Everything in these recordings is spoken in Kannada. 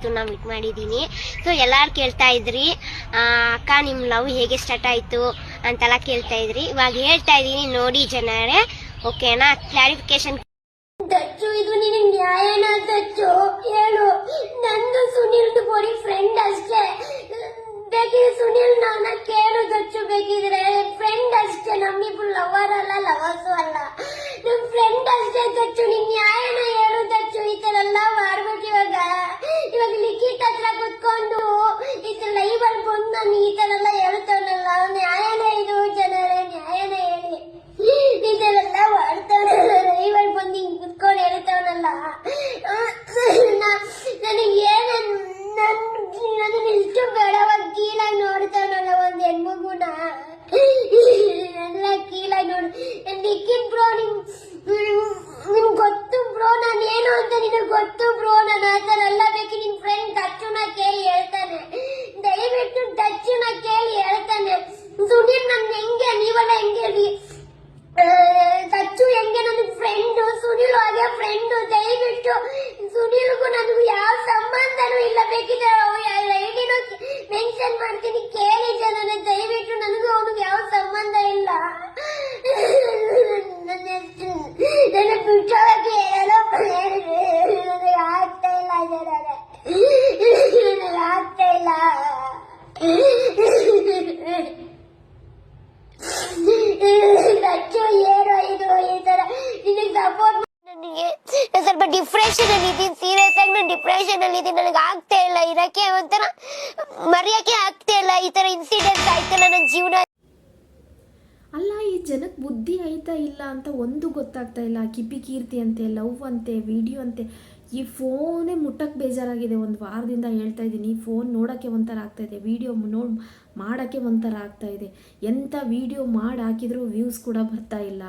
ಮಿಥುನ ಮೀಟ್ ಮಾಡಿದ್ದೀನಿ ಸೊ ಎಲ್ಲರೂ ಕೇಳ್ತಾ ಇದ್ರಿ ಅಕ್ಕ, ನಿಮ್ ಲವ್ ಹೇಗೆ ಸ್ಟಾರ್ಟ್ ಆಯ್ತು? ಅಂತೆಲ್ಲ ಕೇಳ್ತಾ ಇದ್ರಿ. ಇವಾಗ ಹೇಳ್ತಾ ಇದ್ದೀನಿ ನೋಡಿ ಜನರೇ, ಓಕೆನಾ? ಕ್ಲಾರಿಫಿಕೇಶನ್ ದಚ್ಚು, ಇದು ನಿನಗೆ ನ್ಯಾಯನ ದಚ್ಚು? ಹೇಳು. ನಂದು ಸುನಿಲ್ದು ಬರೀ ಫ್ರೆಂಡ್ ಅಷ್ಟೇ. ಬೇಕಿದ್ರೆ ಸುನಿಲ್, ನಾನ ಕೇಳು ದಚ್ಚು ಬೇಕಿದ್ರೆ. ಫ್ರೆಂಡ್ ಅಷ್ಟೇ, ನಮ್ಮಿಬ್ರು ಲವರ್ ಅಲ್ಲ ಲವರ್ಸು ಅಲ್ಲ. ನಮ್ ಫ್ರೆಂಡ್ ಅಷ್ಟೇ ದಚ್ಚು ನಿನ್ ನ್ಯಾಯನ ಹೇಳು ದಚ್ಚು ಈ ತರ ಎಲ್ಲ ಮಾಡ್ಬೇಕು ಇವಾಗ ಇವಾಗ ಲಿಖಿತ್ ಹತ್ರ ಕುತ್ಕೊಂಡು ಈ ತರ ಲೈವ್ ಅಲ್ಲಿ ಬಂದು ನಾನು ಈ ತರ ಎಲ್ಲ ಹೇಳ್ತಾನಲ್ಲ ನ್ಯಾಯನ ಇದು ಜನರೇ ನ್ಯಾಯನ ಹೇಳಿ ಇದೆಲ್ಲ ಮಾಡ್ತಾನಲ್ಲ ರೈವಲ್ ಬಂದು ಹಿಂಗ್ ಕುತ್ಕೊಂಡು ಹೇಳ್ತಾವನಲ್ಲ ನನಗೆ ಏನ ನನ್ನ ಇಷ್ಟು ಬೇಡವಾಗ ಕೀಳಾಗಿ ನೋಡ್ತಾವನಲ್ಲ ಒಂದ್ ಹೆಣ್ಮಗುನ ಎಲ್ಲ ಕೀಳಾಗಿ ನೋಡ್ ನಿಖಿತ್ ಬ್ರೋ ನಿಮ್ ನಿಮ್ ಗೊತ್ತು ಬ್ರೋ ನಾನು ಏನು ಅಂತ ನಿನಗೆ ಗೊತ್ತು ಬ್ರೋ ನನ್ನ ಆ ಥರ ಎಲ್ಲ ಬೇಕು, ನಿನ್ ಫ್ರೆಂಡ್ ದಚ್ಚುನ ಕೇಳಿ ಹೇಳ್ತಾನೆ. ದಯವಿಟ್ಟು ದಚ್ಚುನ ಕೇಳಿ ಹೇಳ್ತಾನೆ. ಸುನೀಲ್ ನನ್ ಹೆಂಗೆ, ನೀವೆಲ್ಲ ಹೆಂಗೆ ಸಚ್ಚು ಹೆಂಗೆ ನನ್ನ ಫ್ರೆಂಡು ಸುನಿಲ್ ಹಾಗೆ ಫ್ರೆಂಡು ದಯವಿಟ್ಟು ಸುನಿಲ್ಗೂ ನನಗೂ ಯಾವ ಏನೋ ಇದು, ಈ ತರ. ನಿನಗೆ ಸಪೋರ್ಟ್ ನನಗೆ ನಾನ್ ಸ್ವಲ್ಪ ಡಿಪ್ರೆಷನ್ ಅಲ್ಲಿ ಇದ್ದೀನಿ. ಸೀರಿಯಸ್ ಆಗಿ ನಾನು ಡಿಪ್ರೆಷನ್ ಅಲ್ಲಿ ಇದ್ದೀನಿ. ನನಗೆ ಆಗ್ತಾ ಇಲ್ಲ. ಇರಕ್ಕೆ ಒಂಥರ ಮರೆಯಕ್ಕೆ ಆಗ್ತಾ ಇಲ್ಲ. ಈ ತರ ಇನ್ಸಿಡೆಂಟ್ ಆಯ್ತಲ್ಲ ನನ್ನ ಜೀವನ. ಅಲ್ಲ, ಈ ಜನಕ್ಕೆ ಬುದ್ಧಿ ಆಯ್ತಾ ಇಲ್ಲ ಅಂತ ಒಂದು ಗೊತ್ತಾಗ್ತಾ ಇಲ್ಲ. ಕಿಪಿ ಕೀರ್ತಿ ಅಂತೆ, ಲವ್ ಅಂತೆ ವಿಡಿಯೋ ಅಂತೆ. ಈ ಫೋನೇ ಮುಟ್ಟಕ್ಕೆ ಬೇಜಾರಾಗಿದೆ. ಒಂದು ವಾರದಿಂದ ಹೇಳ್ತಾ ಇದ್ದೀನಿ ಫೋನ್ ನೋಡೋಕ್ಕೆ ಒಂಥರ ಆಗ್ತಾಯಿದೆ ವಿಡಿಯೋ ನೋಡಿ ಮಾಡೋಕ್ಕೆ ಒಂಥರ ಆಗ್ತಾಯಿದೆ ಎಂಥ ವೀಡಿಯೋ ಮಾಡಿ ಹಾಕಿದರೂ ವ್ಯೂಸ್ ಕೂಡ ಬರ್ತಾ ಇಲ್ಲ.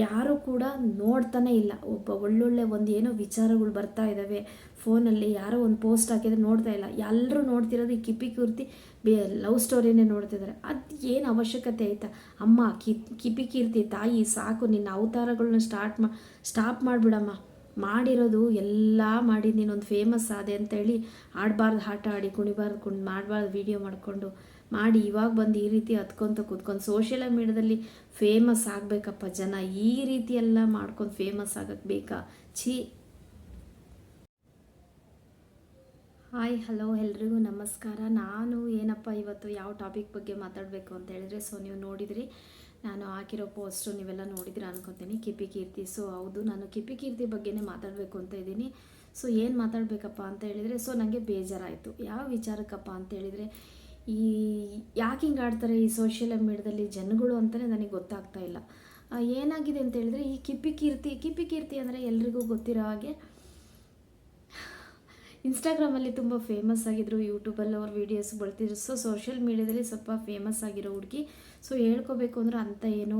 ಯಾರು ಕೂಡ ನೋಡ್ತಾನೆ ಇಲ್ಲ. ಒಬ್ಬ ಒಳ್ಳೊಳ್ಳೆ ಒಂದು ಏನೋ ವಿಚಾರಗಳು ಬರ್ತಾ ಇದ್ದಾವೆ ಫೋನಲ್ಲಿ ಯಾರೋ ಒಂದು ಪೋಸ್ಟ್ ಹಾಕಿದ್ರೆ ನೋಡ್ತಾ ಇಲ್ಲ. ಎಲ್ಲರೂ ನೋಡ್ತಿರೋದು ಈ ಕಿಪಿ ಕೀರ್ತಿ ಬೇ ಲವ್ ಸ್ಟೋರಿನೇ ನೋಡ್ತಿದ್ದಾರೆ ಅದು ಏನು ಅವಶ್ಯಕತೆ ಆಯಿತಾ? ಅಮ್ಮ, ಕಿ, ಕಿಪಿ ಕೀರ್ತಿ ತಾಯಿ, ಸಾಕು. ನಿನ್ನ ಅವತಾರಗಳನ್ನ ಸ್ಟಾರ್ಟ್ ಮಾ, ಸ್ಟಾಪ್ ಮಾಡಿಬಿಡಮ್ಮ. ಮಾಡಿರೋದು ಎಲ್ಲ ಮಾಡಿ ನೀನೊಂದು ಫೇಮಸ್ ಆದೆ ಅಂತೇಳಿ ಆಡಬಾರ್ದು, ಆಟ ಆಡಿ, ಕುಣಿಬಾರ್ದು, ಕುಣ್, ಮಾಡಬಾರ್ದು ವೀಡಿಯೋ ಮಾಡಿಕೊಂಡು ಮಾಡಿ ಇವಾಗ ಬಂದು ಈ ರೀತಿ ಹತ್ಕೊಂತ ಕೂತ್ಕೊಂಡು ಸೋಷಿಯಲ್ ಮೀಡಿಯಾದಲ್ಲಿ ಫೇಮಸ್ ಆಗಬೇಕಪ್ಪ ಜನ. ಈ ರೀತಿ ಎಲ್ಲ ಮಾಡ್ಕೊಂಡು ಫೇಮಸ್ ಆಗಕ್ಕೆ ಬೇಕಾ? ಛೀ. ಹಾಯ್ ಹಲೋ ಎಲ್ರಿಗೂ ನಮಸ್ಕಾರ. ನಾನು ಏನಪ್ಪ ಇವತ್ತು ಯಾವ ಟಾಪಿಕ್ ಬಗ್ಗೆ ಮಾತಾಡಬೇಕು ಅಂತ ಹೇಳಿದ್ರೆ ಸೊ ನೀವು ನೋಡಿದ್ರಿ. ನಾನು ಹಾಕಿರೋ ಪೋಸ್ಟು ನೀವೆಲ್ಲ ನೋಡಿದ್ರೆ ಅನ್ಕೊತೀನಿ. ಕಿಪಿ ಕೀರ್ತಿ. ಸೊ ಹೌದು, ನಾನು ಕಿಪಿ ಕೀರ್ತಿ ಬಗ್ಗೆನೇ ಮಾತಾಡಬೇಕು ಅಂತ ಇದ್ದೀನಿ. ಸೊ ಏನು ಮಾತಾಡಬೇಕಪ್ಪ ಅಂತ ಹೇಳಿದರೆ ಸೊ ನನಗೆ ಬೇಜಾರಾಯಿತು. ಯಾವ ವಿಚಾರಕ್ಕಪ್ಪ ಅಂತ ಹೇಳಿದರೆ, ಈ ಯಾಕೆ ಹಿಂಗೆ ಆಡ್ತಾರೆ ಈ ಸೋಷಿಯಲ್ ಮೀಡಿಯಾದಲ್ಲಿ ಜನಗಳು ಅಂತಲೇ ನನಗೆ ಗೊತ್ತಾಗ್ತಾ ಇಲ್ಲ. ಏನಾಗಿದೆ ಅಂತ ಹೇಳಿದರೆ, ಈ ಕಿಪಿ ಕೀರ್ತಿ ಕಿಪಿ ಕೀರ್ತಿ ಅಂದರೆ ಎಲ್ರಿಗೂ ಗೊತ್ತಿರೋ ಹಾಗೆ ಇನ್ಸ್ಟಾಗ್ರಾಮಲ್ಲಿ ತುಂಬ ಫೇಮಸ್ ಆಗಿದ್ರು ಯೂಟ್ಯೂಬಲ್ಲಿ ಅವ್ರ ವೀಡಿಯೋಸ್ ಬರ್ತಿದ್ರು ಸೊ ಸೋಷಿಯಲ್ ಮೀಡಿಯಾದಲ್ಲಿ ಸ್ವಲ್ಪ ಫೇಮಸ್ ಆಗಿರೋ ಹುಡುಗಿ. ಸೊ ಹೇಳ್ಕೋಬೇಕು ಅಂದ್ರೆ ಅಂಥ ಏನೋ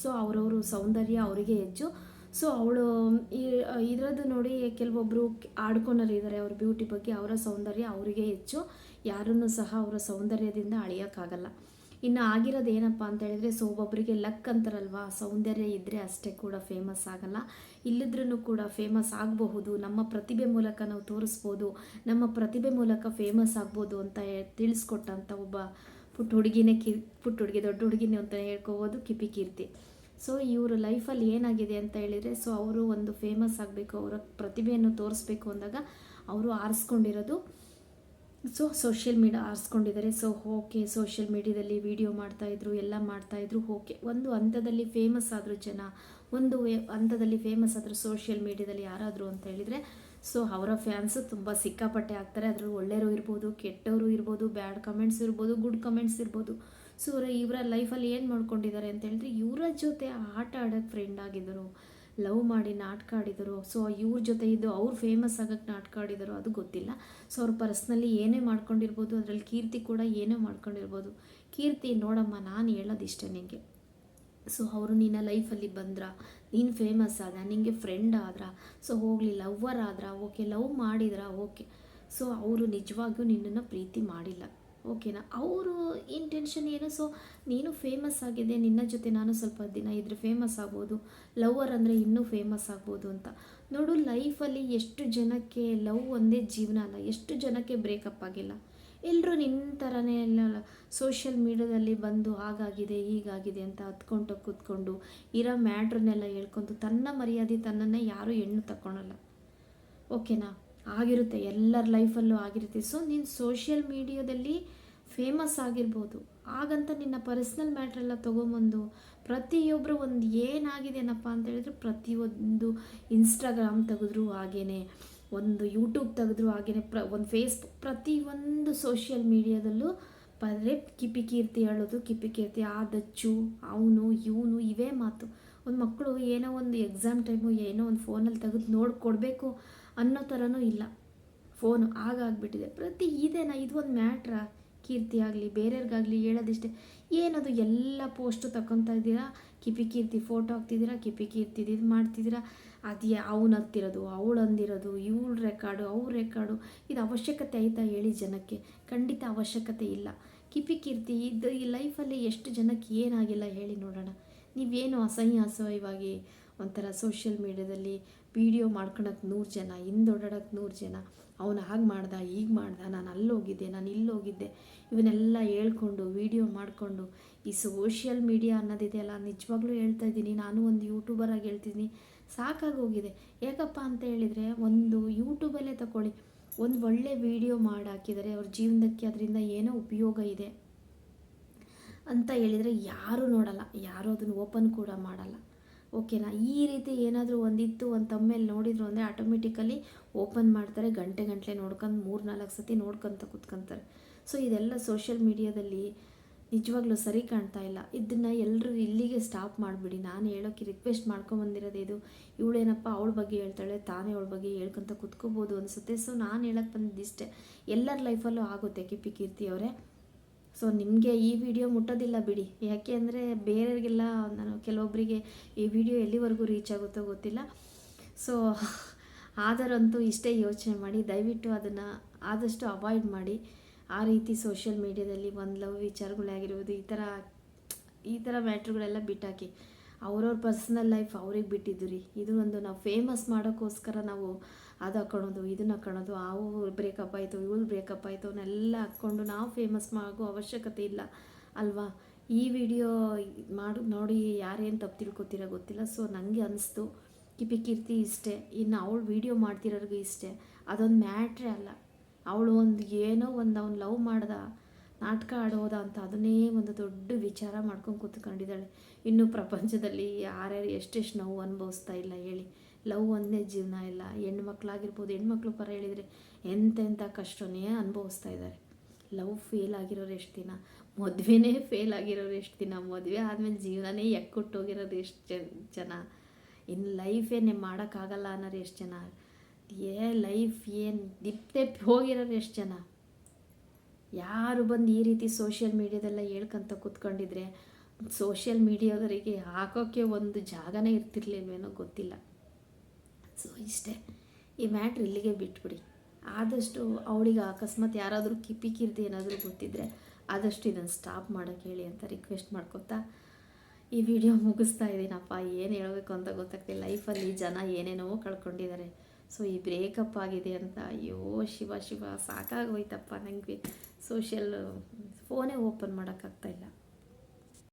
ಸೊ ಅವರವರು ಸೌಂದರ್ಯ ಅವರಿಗೆ ಹೆಚ್ಚು. ಸೊ ಅವಳು ಇದರದ್ದು ನೋಡಿ ಕೆಲವೊಬ್ಬರು ಇದ್ದಾರೆ ಅವ್ರ ಬ್ಯೂಟಿ ಬಗ್ಗೆ ಅವರ ಸೌಂದರ್ಯ ಅವರಿಗೆ ಹೆಚ್ಚು. ಯಾರನ್ನು ಸಹ ಅವರ ಸೌಂದರ್ಯದಿಂದ ಅಳಿಯೋಕ್ಕಾಗಲ್ಲ. ಇನ್ನು ಆಗಿರೋದು ಏನಪ್ಪ ಅಂತ ಹೇಳಿದ್ರೆ, ಸೊ ಒಬ್ಬೊಬ್ಬರಿಗೆ ಲಕ್ ಅಂತಾರಲ್ವಾ, ಸೌಂದರ್ಯ ಇದ್ದರೆ ಅಷ್ಟೇ ಕೂಡ ಫೇಮಸ್ ಆಗಲ್ಲ. ಇಲ್ಲಿದ್ರೂ ಕೂಡ ಫೇಮಸ್ ಆಗಬಹುದು, ನಮ್ಮ ಪ್ರತಿಭೆ ಮೂಲಕ ನಾವು ತೋರಿಸ್ಬೋದು, ನಮ್ಮ ಪ್ರತಿಭೆ ಮೂಲಕ ಫೇಮಸ್ ಆಗ್ಬೋದು ಅಂತ ತಿಳಿಸ್ಕೊಟ್ಟಂಥ ಒಬ್ಬ ಪುಟ್ಟ ಹುಡುಗಿನೇ ಕಿ, ಪುಟ್ಟ ಹುಡುಗಿ, ದೊಡ್ಡ ಹುಡುಗಿನೇ ಅಂತ ಹೇಳ್ಕೋಬೋದು ಕಿಪಿ ಕೀರ್ತಿ. ಸೊ ಇವರು ಲೈಫಲ್ಲಿ ಏನಾಗಿದೆ ಅಂತ ಹೇಳಿದರೆ ಸೊ ಅವರು ಒಂದು ಫೇಮಸ್ ಆಗಬೇಕು, ಅವರ ಪ್ರತಿಭೆಯನ್ನು ತೋರಿಸ್ಬೇಕು ಅಂದಾಗ ಅವರು ಆರಿಸ್ಕೊಂಡಿರೋದು ಸೊ ಸೋಷಿಯಲ್ ಮೀಡಿಯಾ ಆರಿಸ್ಕೊಂಡಿದ್ದಾರೆ. ಸೊ ಓಕೆ ಸೋಷಿಯಲ್ ಮೀಡಿಯಾದಲ್ಲಿ ವಿಡಿಯೋ ಮಾಡ್ತಾಯಿದ್ರು ಎಲ್ಲ ಮಾಡ್ತಾಯಿದ್ರು ಓಕೆ ಒಂದು ಹಂತದಲ್ಲಿ ಫೇಮಸ್ ಆದರೂ ಜನ, ಒಂದು ಹಂತದಲ್ಲಿ ಫೇಮಸ್ ಆದರೂ ಸೋಷಿಯಲ್ ಮೀಡಿಯಾದಲ್ಲಿ ಯಾರಾದರೂ ಅಂತ ಹೇಳಿದರೆ ಸೊ ಅವರ ಫ್ಯಾನ್ಸು ತುಂಬ ಸಿಕ್ಕಾಪಟ್ಟೆ ಆಗ್ತಾರೆ. ಅದರಲ್ಲಿ ಒಳ್ಳೆಯವರು ಇರ್ಬೋದು, ಕೆಟ್ಟವರು ಇರ್ಬೋದು ಬ್ಯಾಡ್ ಕಮೆಂಟ್ಸ್ ಇರ್ಬೋದು ಗುಡ್ ಕಮೆಂಟ್ಸ್ ಇರ್ಬೋದು. ಸೊ ಇವರ ಇವರ ಲೈಫಲ್ಲಿ ಏನು ಮಾಡ್ಕೊಂಡಿದ್ದಾರೆ ಅಂತ ಹೇಳಿದ್ರೆ, ಇವರ ಜೊತೆ ಆಟ ಆಡೋಕ್ಕೆ ಫ್ರೆಂಡ್ ಆಗಿದ್ದರು ಲವ್ ಮಾಡಿ ನಾಟಕ ಆಡಿದರು ಸೊ ಇವ್ರ ಜೊತೆ ಇದ್ದು ಅವ್ರು ಫೇಮಸ್ ಆಗೋಕ್ಕೆ ನಾಟಕ ಆಡಿದರು ಅದು ಗೊತ್ತಿಲ್ಲ. ಸೊ ಅವ್ರ ಪರ್ಸ್ನಲಿ ಏನೇ ಮಾಡ್ಕೊಂಡಿರ್ಬೋದು, ಅದರಲ್ಲಿ ಕೀರ್ತಿ ಕೂಡ ಏನೇ ಮಾಡ್ಕೊಂಡಿರ್ಬೋದು. ಕೀರ್ತಿ ನೋಡಮ್ಮ, ನಾನು ಹೇಳೋದಿಷ್ಟೇ ನಿನಗೆ ಸೊ ಅವರು ನಿನ್ನ ಲೈಫಲ್ಲಿ ಬಂದ್ರ? ನೀನು ಫೇಮಸ್ ಆದ ನಿನಗೆ ಫ್ರೆಂಡ್ ಆದ್ರ? ಸೊ ಹೋಗಲಿ ಲವ್ವರ್ ಆದ್ರ? ಓಕೆ ಲವ್ ಮಾಡಿದ್ರ? ಓಕೆ ಸೊ ಅವರು ನಿಜವಾಗಿಯೂ ನಿನ್ನನ್ನು ಪ್ರೀತಿ ಮಾಡಿಲ್ಲ. ಓಕೆನಾ ಅವರು ಇಂಟೆನ್ಷನ್ ಏನು? ಸೊ ನೀನು ಫೇಮಸ್ ಆಗಿದೆ ನಿನ್ನ ಜೊತೆ ನಾನು ಸ್ವಲ್ಪ ದಿನ ಇದ್ರೆ ಫೇಮಸ್ ಆಗ್ಬೋದು. ಲವರ್ ಅಂದರೆ ಇನ್ನೂ ಫೇಮಸ್ ಆಗ್ಬೋದು ಅಂತ. ನೋಡು ಲೈಫಲ್ಲಿ ಎಷ್ಟು ಜನಕ್ಕೆ ಲವ್ ಒಂದೇ ಜೀವನ ಅಲ್ಲ, ಎಷ್ಟು ಜನಕ್ಕೆ ಬ್ರೇಕಪ್ ಆಗಿಲ್ಲ. ಎಲ್ಲರೂ ನಿನ್ನ ಥರನೇ ಎಲ್ಲ ಸೋಷಿಯಲ್ ಮೀಡ್ಯಾದಲ್ಲಿ ಬಂದು ಹಾಗಾಗಿದೆ, ಹೀಗಾಗಿದೆ ಅಂತ ಹತ್ಕೊಂಡು ಕೂತ್ಕೊಂಡು ಇರೋ ಮ್ಯಾಟ್ರನ್ನೆಲ್ಲ ಹೇಳ್ಕೊಂಡು ತನ್ನ ಮರ್ಯಾದೆ ತನ್ನನ್ನು ಯಾರೂ ಹೆಣ್ಣು ತಗೊಳಲ್ಲ ಓಕೆನಾ ಆಗಿರುತ್ತೆ, ಎಲ್ಲರ ಲೈಫಲ್ಲೂ ಆಗಿರುತ್ತೆ. ಸೊ ನೀನು ಸೋಷಿಯಲ್ ಮೀಡಿಯಾದಲ್ಲಿ ಫೇಮಸ್ ಆಗಿರ್ಬೋದು. ಹಾಗಂತ ನಿನ್ನ ಪರ್ಸ್ನಲ್ ಮ್ಯಾಟ್ರೆಲ್ಲ ತೊಗೊಂಬಂದು ಪ್ರತಿಯೊಬ್ಬರು ಒಂದು ಏನಾಗಿದೆನಪ್ಪ ಅಂತ ಹೇಳಿದ್ರೆ ಪ್ರತಿಯೊಂದು ಇನ್ಸ್ಟಾಗ್ರಾಮ್ ತೆಗೆದ್ರು ಹಾಗೇನೆ. ಒಂದು ಯೂಟ್ಯೂಬ್ ತೆಗೆದ್ರು ಹಾಗೆಯೇ ಪ್ರ, ಒಂದು ಫೇಸ್ಬುಕ್ ಪ್ರತಿಯೊಂದು ಸೋಷಿಯಲ್ ಮೀಡಿಯಾದಲ್ಲೂ ಬರೇ ಕಿಪಿ ಕೀರ್ತಿ ಹೇಳೋದು, ಕಿಪಿ ಕೀರ್ತಿ ಆದಚ್ಚು ದಚ್ಚು, ಅವನು, ಇವನು ಇವೇ ಮಾತು. ಒಂದು ಮಕ್ಕಳು ಏನೋ ಒಂದು ಎಕ್ಸಾಮ್ ಟೈಮು ಏನೋ ಒಂದು ಫೋನಲ್ಲಿ ತೆಗೆದು ನೋಡಿ ಕೊಡಬೇಕು ಅನ್ನೋ ಥರನೂ ಇಲ್ಲ. ಫೋನು ಆಗಾಗ್ಬಿಟ್ಟಿದೆ. ಪ್ರತಿ ಇದೇನಾ, ಇದು ಒಂದು ಮ್ಯಾಟ್ರಾ ಕೀರ್ತಿ ಆಗಲಿ, ಬೇರೆಯವ್ರಿಗಾಗಲಿ ಹೇಳೋದಿಷ್ಟೇ. ಏನದು ಎಲ್ಲ ಪೋಸ್ಟು ತಗೊತಾ ಇದ್ದೀರಾ? ಕಿಪಿ ಕೀರ್ತಿ ಫೋಟೋ ಹಾಕ್ತಿದ್ದೀರಾ? ಕಿಪಿ ಕೀರ್ತಿ ಇದು ಮಾಡ್ತಿದ್ದೀರಾ? ಅದು ಅವಳು ಅಂದಿರೋದು ಇವಳ ರೆಕಾರ್ಡು, ಅವ್ರ ರೆಕಾರ್ಡು. ಇದು ಅವಶ್ಯಕತೆ ಆಯಿತಾ ಹೇಳಿ ಜನಕ್ಕೆ? ಖಂಡಿತ ಅವಶ್ಯಕತೆ ಇಲ್ಲ. ಕಿಪಿ ಕೀರ್ತಿ, ಇದು ಈ ಲೈಫಲ್ಲಿ ಎಷ್ಟು ಜನಕ್ಕೆ ಏನಾಗಿಲ್ಲ ಹೇಳಿ ನೋಡೋಣ. ನೀವೇನು ಅಸಹ್ಯ ಅಸಹ್ಯವಾಗಿ ಒಂಥರ ಸೋಷಿಯಲ್ ಮೀಡ್ಯಾದಲ್ಲಿ ವೀಡಿಯೋ ಮಾಡ್ಕೊಳಕ್ಕೆ ನೂರು ಜನ ಹಿಂದೊಡಾಡಕ್ಕೆ ನೂರು ಜನ. ಅವನು ಹಾಗೆ ಮಾಡ್ದ, ಹೀಗೆ ಮಾಡ್ದ, ನಾನು ಅಲ್ಲಿ ಹೋಗಿದ್ದೆ ನಾನು ಇಲ್ಲಿ ಹೋಗಿದ್ದೆ ಇವನ್ನೆಲ್ಲ ಹೇಳ್ಕೊಂಡು, ವೀಡಿಯೋ ಮಾಡಿಕೊಂಡು, ಈ ಸೋಷಿಯಲ್ ಮೀಡಿಯಾ ಅನ್ನೋದಿದೆಯಲ್ಲ ನಿಜವಾಗ್ಲೂ ಹೇಳ್ತಾ ಇದ್ದೀನಿ. ನಾನು ಒಂದು ಯೂಟ್ಯೂಬರಾಗಿ ಹೇಳ್ತಿದ್ದೀನಿ. ಸಾಕಾಗೋಗಿದೆ. ಯಾಕಪ್ಪ ಅಂತ ಹೇಳಿದರೆ ಒಂದು ಯೂಟ್ಯೂಬಲ್ಲೇ ತಗೊಳ್ಳಿ ಒಂದು ಒಳ್ಳೆ ವಿಡಿಯೋ ಮಾಡಿ ಹಾಕಿದರೆ ಅವ್ರ ಜೀವನಕ್ಕೆ ಅದರಿಂದ ಏನೋ ಉಪಯೋಗ ಇದೆ ಅಂತ ಹೇಳಿದರೆ ಯಾರೂ ನೋಡಲ್ಲ. ಯಾರೂ ಅದನ್ನು ಓಪನ್ ಕೂಡ ಮಾಡಲ್ಲ. ಓಕೆನಾ? ಈ ರೀತಿ ಏನಾದರೂ ಒಂದಿತ್ತು ಒಂದು ತಮ್ಮೇಲೆ ನೋಡಿದ್ರು ಅಂದರೆ ಆಟೋಮೆಟಿಕಲಿ ಓಪನ್ ಮಾಡ್ತಾರೆ, ಗಂಟೆ ಗಂಟಲೆ ನೋಡ್ಕೊಂಡು ಮೂರು ನಾಲ್ಕು ಸತಿ ನೋಡ್ಕೊತ ಕೂತ್ಕೊಂತಾರೆ. ಸೊ, ಇದೆಲ್ಲ ಸೋಷಿಯಲ್ ಮೀಡಿಯಾದಲ್ಲಿ ನಿಜವಾಗ್ಲೂ ಸರಿ ಕಾಣ್ತಾ ಇಲ್ಲ. ಇದನ್ನು ಎಲ್ಲರೂ ಇಲ್ಲಿಗೆ ಸ್ಟಾಪ್ ಮಾಡಿಬಿಡಿ. ನಾನು ಹೇಳೋಕ್ಕೆ ರಿಕ್ವೆಸ್ಟ್ ಮಾಡ್ಕೊಂಬಂದಿರೋದು ಇದು. ಇವಳೇನಪ್ಪ ಅವಳ ಬಗ್ಗೆ ಹೇಳ್ತಾಳೆ, ತಾನೇ ಅವಳ ಬಗ್ಗೆ ಹೇಳ್ಕೊಂತ ಕುತ್ಕೋಬೋದು ಅನಿಸುತ್ತೆ. ಸೊ ನಾನು ಹೇಳಕ್ಕೆ ಬಂದಿದ್ದಿಷ್ಟೇ. ಎಲ್ಲರ ಲೈಫಲ್ಲೂ ಆಗುತ್ತೆ ಕಿಪಿ ಕೀರ್ತಿ ಅವರೇ. ಸೊ ನಿಮಗೆ ಈ ವಿಡಿಯೋ ಮುಟ್ಟೋದಿಲ್ಲ ಬಿಡಿ. ಯಾಕೆ ಅಂದರೆ ಬೇರೆಯವ್ರಿಗೆಲ್ಲ ನಾನು ಕೆಲವೊಬ್ಬರಿಗೆ ಈ ವಿಡಿಯೋ ಎಲ್ಲಿವರೆಗೂ ರೀಚ್ ಆಗುತ್ತೋ ಗೊತ್ತಿಲ್ಲ. ಸೊ ಆದರಂತೂ ಇಷ್ಟೇ ಯೋಚನೆ ಮಾಡಿ. ದಯವಿಟ್ಟು ಅದನ್ನು ಆದಷ್ಟು ಅವಾಯ್ಡ್ ಮಾಡಿ. ಆ ರೀತಿ ಸೋಷಿಯಲ್ ಮೀಡ್ಯಾದಲ್ಲಿ ಒಂದು ಲವ್ ವಿಚಾರಗಳಾಗಿರ್ಬೋದು, ಈ ಥರ ಈ ಥರ ಮ್ಯಾಟ್ರುಗಳೆಲ್ಲ ಬಿಟ್ಟಾಕಿ, ಅವ್ರವ್ರ ಪರ್ಸ್ನಲ್ ಲೈಫ್ ಅವ್ರಿಗೆ ಬಿಟ್ಟಿದ್ದು ರೀ ಇದು ಒಂದು ನಾವು ಫೇಮಸ್ ಮಾಡೋಕ್ಕೋಸ್ಕರ ನಾವು ಅದು ಹಾಕ್ಕೊಳೋದು, ಇದನ್ನ ಹಾಕ್ಕೊಳೋದು ಅವು ಬ್ರೇಕಪ್ ಆಯಿತು ಇವಳು ಬ್ರೇಕಪ್ ಆಯಿತು ಅವನ್ನೆಲ್ಲ ಹಾಕ್ಕೊಂಡು ನಾವು ಫೇಮಸ್ ಆಗೋ ಅವಶ್ಯಕತೆ ಇಲ್ಲ ಅಲ್ವಾ? ಈ ವಿಡಿಯೋ ಮಾಡಿ, ನೋಡಿ ಯಾರೇನು ತಪ್ಪು ತಿಳ್ಕೊತೀರ ಗೊತ್ತಿಲ್ಲ. ಸೊ ನನಗೆ ಅನಿಸ್ತು, ಕಿಪಿ ಕೀರ್ತಿ ಇಷ್ಟೇ, ಇನ್ನು ಅವಳು ವಿಡಿಯೋ ಮಾಡ್ತಿರೋರಿಗೂ ಇಷ್ಟೇ, ಅದೊಂದು ಮ್ಯಾಟ್ರೇ ಅಲ್ಲ. ಅವಳು ಒಂದು ಏನೋ ಒಂದು ಅವ್ನು ಲವ್ ಮಾಡ್ದ, ನಾಟಕ ಆಡೋದ ಅಂತ ಅದನ್ನೇ ಒಂದು ದೊಡ್ಡ ವಿಚಾರ ಮಾಡ್ಕೊಂಡು ಕೂತ್ಕೊಂಡಿದ್ದಾಳೆ. ಇನ್ನು ಪ್ರಪಂಚದಲ್ಲಿ ಯಾರ್ಯಾರು ಎಷ್ಟೆಷ್ಟು ನೋವು ಅನುಭವಿಸ್ತಾ ಇಲ್ಲ ಹೇಳಿ. ಲವ್ ಒಂದೇ ಜೀವನ ಇಲ್ಲ. ಹೆಣ್ಮಕ್ಳಾಗಿರ್ಬೋದು, ಹೆಣ್ಮಕ್ಳು ಪರ ಹೇಳಿದರೆ ಎಂತೆಂಥ ಕಷ್ಟನೇ ಅನುಭವಿಸ್ತಾ ಇದ್ದಾರೆ. ಲವ್ ಫೇಲ್ ಆಗಿರೋರು ಎಷ್ಟು ದಿನ? ಮದುವೆನೇ ಫೇಲ್ ಆಗಿರೋರು ಎಷ್ಟು ದಿನ? ಮದುವೆ ಆದಮೇಲೆ ಜೀವನನೇ ಎಕ್ಕುಟ್ಟೋಗಿರೋರು ಎಷ್ಟು ಜನ? ಇನ್ನು ಲೈಫೇನೆ ಮಾಡೋಕ್ಕಾಗಲ್ಲ ಅನ್ನೋರು ಎಷ್ಟು ಜನ? ಏ ಲೈಫ್ ಏನು ದಿಪ್ತೆ ಹೋಗಿರೋರು ಎಷ್ಟು ಜನ? ಯಾರು ಬಂದು ಈ ರೀತಿ ಸೋಷಿಯಲ್ ಮೀಡ್ಯಾದೆಲ್ಲ ಹೇಳ್ಕೊಂತ ಕೂತ್ಕೊಂಡಿದ್ರೆ ಸೋಷಿಯಲ್ ಮೀಡಿಯಾದವರಿಗೆ ಹಾಕೋಕ್ಕೆ ಒಂದು ಜಾಗನೇ ಇರ್ತಿರ್ಲಿಲ್ವೇನೋ ಗೊತ್ತಿಲ್ಲ. ಸೊ ಇಷ್ಟೇ, ಈ ಮ್ಯಾಟ್ರ್ ಇಲ್ಲಿಗೆ ಬಿಟ್ಬಿಡಿ. ಆದಷ್ಟು ಅವಳಿಗೆ ಅಕಸ್ಮಾತ್ ಯಾರಾದರೂ ಕಿಪಿ ಕಿರ್ದು ಏನಾದರೂ ಗೊತ್ತಿದ್ದರೆ ಆದಷ್ಟು ಇದನ್ನು ಸ್ಟಾಪ್ ಮಾಡೋಕ್ಕೆ ಹೇಳಿ ಅಂತ ರಿಕ್ವೆಸ್ಟ್ ಮಾಡ್ಕೊತಾ ಈ ವಿಡಿಯೋ ಮುಗಿಸ್ತಾ ಇದ್ದೀನಪ್ಪ ಏನು ಹೇಳಬೇಕು ಅಂತ ಗೊತ್ತಾಗ್ತಿಲ್ಲ. ಲೈಫಲ್ಲಿ ಜನ ಏನೇನೋ ಕಳ್ಕೊಂಡಿದ್ದಾರೆ. ಸೊ ಈ ಬ್ರೇಕಪ್ ಆಗಿದೆ ಅಂತ ಅಯ್ಯೋ ಶಿವ ಶಿವ ಸಾಕಾಗೋಯ್ತಪ್ಪ ನನಗೆ ಸೋಷಿಯಲ್ ಫೋನೇ ಓಪನ್ ಮಾಡೋಕ್ಕಾಗ್ತಾಯಿಲ್ಲ